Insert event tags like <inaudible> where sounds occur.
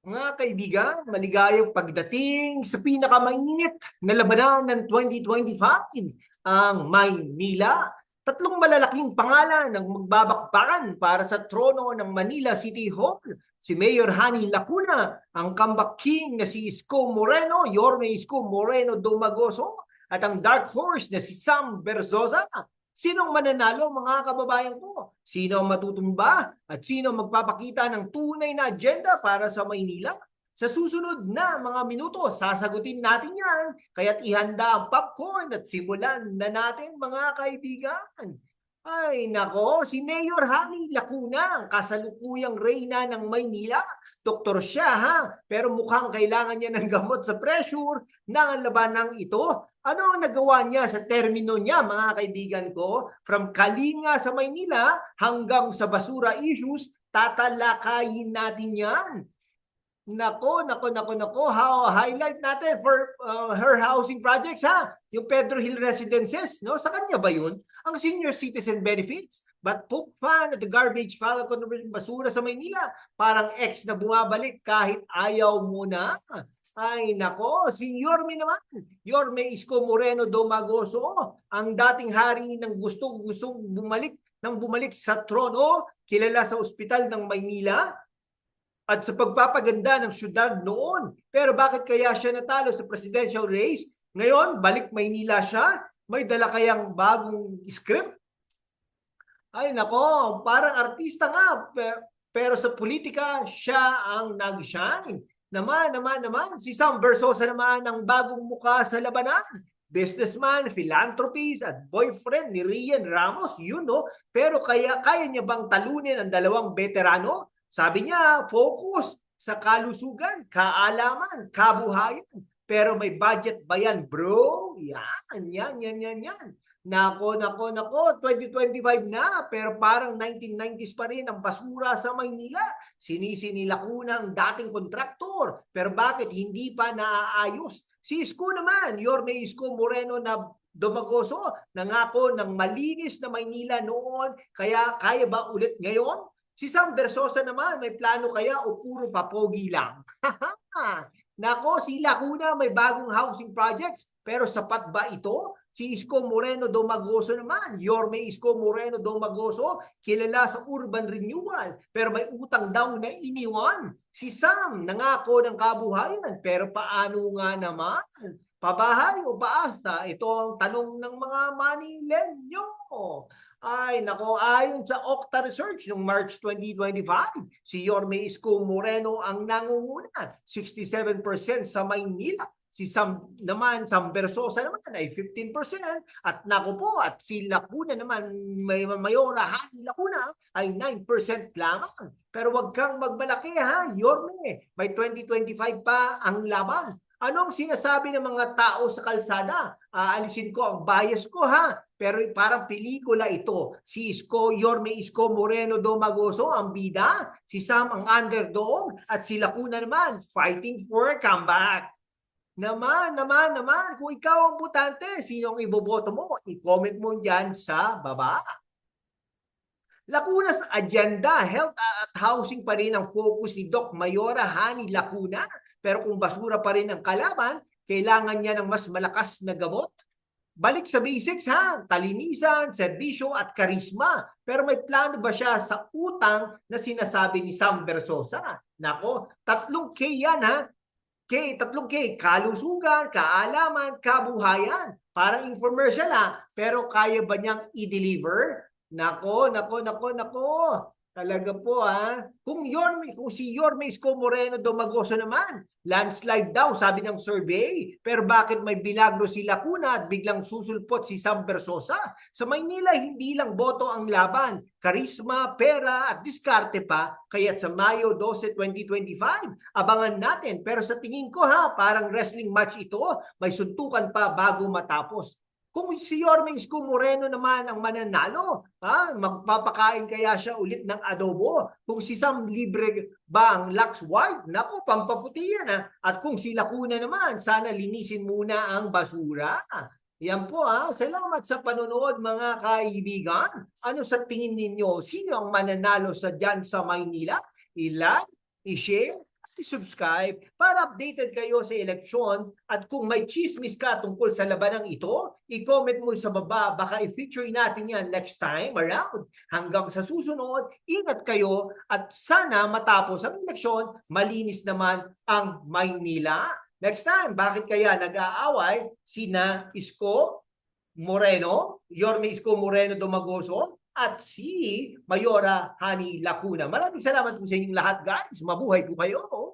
Mga kaibigan, maligayang pagdating sa pinakamainit na labanan ng 2025, ang Maynila. Tatlong malalaking pangalan ang magbabakbakan para sa trono ng Manila City Hall. Si Mayor Hani Lacuna, ang comeback king na si Isko Moreno, Yorme Isko Moreno Dumagoso, at ang dark horse na si Sam Berzosa. Sinong mananalo mga kababayan ko? Sino ang matutumba? At sino magpapakita ng tunay na agenda para sa Maynila? Sa susunod na mga minuto, sasagutin natin yan. Kaya't ihanda ang popcorn at simulan na natin mga kaibigan. Ay nako, si Mayor Hani Lacuna, ang kasalukuyang reyna ng Maynila. Doktor siya ha, pero mukhang kailangan niya ng gamot sa pressure ng labanang ito. Ano ang nagawa niya sa termino niya mga kaibigan ko? From Kalinga sa Maynila hanggang sa basura issues, tatalakayin natin yan. Nako, nako, nako, nako. How highlight natin for uh, her housing projects ha. Yung Pedro Hill Residences, no? Sa kanya ba 'yun? Ang senior citizen benefits, but poke fan at the garbage conversion basura sa Maynila. Parang ex na bumabalik kahit ayaw mo na. Ay nako, si Yorme naman. Yorme Isko Moreno Domagoso, ang dating hari ng gustong gustong bumalik nang bumalik sa trono, kilala sa ospital ng Maynila, at sa pagpapaganda ng syudad noon. Pero bakit kaya siya natalo sa presidential race? Ngayon, balik Maynila siya. May dala kayang bagong script? Ay nako, parang artista nga. pe- Pero sa politika, siya ang nag-shine. Naman, naman, naman. Si Sam Versosa naman ang bagong muka sa labanan. Businessman, philanthropist, at boyfriend ni Rian Ramos. Yun, no? Pero kaya, kaya niya bang talunin ang dalawang veterano? Sabi niya, focus sa kalusugan, kaalaman, kabuhayan. Pero may budget ba yan, bro? Yan, yan, yan, yan, yan. Nako, nako, nako, 2025 na, pero parang 1990s pa rin ang basura sa Maynila. Sinisi ni Lacuna ang dating kontraktor, pero bakit hindi pa naaayos? Si Isko naman, Yorme Isko Moreno na Domagoso, nangako ng malinis na Maynila noon, kaya kaya ba ulit ngayon? Si Sam Versosa naman, may plano kaya o puro papogi lang? <laughs> Nako, si Lacuna may bagong housing projects, pero sapat ba ito? Si Isko Moreno Domagoso naman, Yorme Isko Moreno Domagoso, kilala sa urban renewal, pero may utang daw na iniwan. Si Sam, nangako ng kabuhayan, pero paano nga naman? Pabahay o paasa? Ito ang tanong ng mga Manilenyo. Ay, nako, ayon sa Okta Research noong March 2025, si Yorme Isko Moreno ang nangunguna, 67% sa Maynila. Si Sam naman, Sam Versosa naman ay 15% at nako po at si Lacuna naman, may Mayora Hani Lacuna ay 9% lamang. Pero wag kang magmalaki ha, Yorme, may 2025 pa ang laban. Anong sinasabi ng mga tao sa kalsada? Aalisin ko ang bias ko ha. Pero parang pelikula ito. Si Isko, Yorme Isko Moreno Domagoso ang bida. Si Sam ang underdog. At si Lacuna naman, fighting for a comeback. Naman, naman, naman. Kung ikaw ang butante, sino ang iboboto mo? I-comment mo dyan sa baba. Lacuna's agenda, health at housing pa rin ang focus ni Doc Mayora Hani Lacuna. Pero kung basura pa rin ang kalaban, kailangan niya ng mas malakas na gamot. Balik sa basics ha, kalinisan, serbisyo at karisma. Pero may plano ba siya sa utang na sinasabi ni Sam Versosa? Nako, tatlong K yan ha. K, tatlong K, kalusugan, kaalaman, kabuhayan. Parang infomercial ha, pero kaya ba niyang i-deliver? Nako, nako, nako, nako. Talaga po ha. Kung Yorme, kung si Yorme Isko Moreno Domagoso naman, landslide daw sabi ng survey. Pero bakit may bilagro si Lacuna at biglang susulpot si Sam Versosa? Sa Maynila, hindi lang boto ang laban. Karisma, pera at diskarte pa. Kaya't sa Mayo 12, 2025, abangan natin. Pero sa tingin ko ha, parang wrestling match ito. May suntukan pa bago matapos. Kung si Yorme Isko Moreno naman ang mananalo, ha, magpapakain kaya siya ulit ng adobo. Kung si Sam Libre ba ang Lux White, naku, pampaputi yan. Ha? At kung si Lacuna naman, sana linisin muna ang basura. Yan po ha. Salamat sa panonood mga kaibigan. Ano sa tingin ninyo? Sino ang mananalo sa dyan sa Maynila? I-like, i-share, subscribe para updated kayo sa eleksyon at kung may chismis ka tungkol sa labanang ito, i-comment mo sa baba, baka i-feature natin yan next time around. Hanggang sa susunod, ingat kayo at sana matapos ang eleksyon, malinis naman ang Maynila. Next time, bakit kaya nag-aaway sina Isko Moreno, Yorme Isko Moreno Domagoso, at si Mayora Hani Lacuna. Maraming salamat po sa inyong lahat guys. Mabuhay po kayo.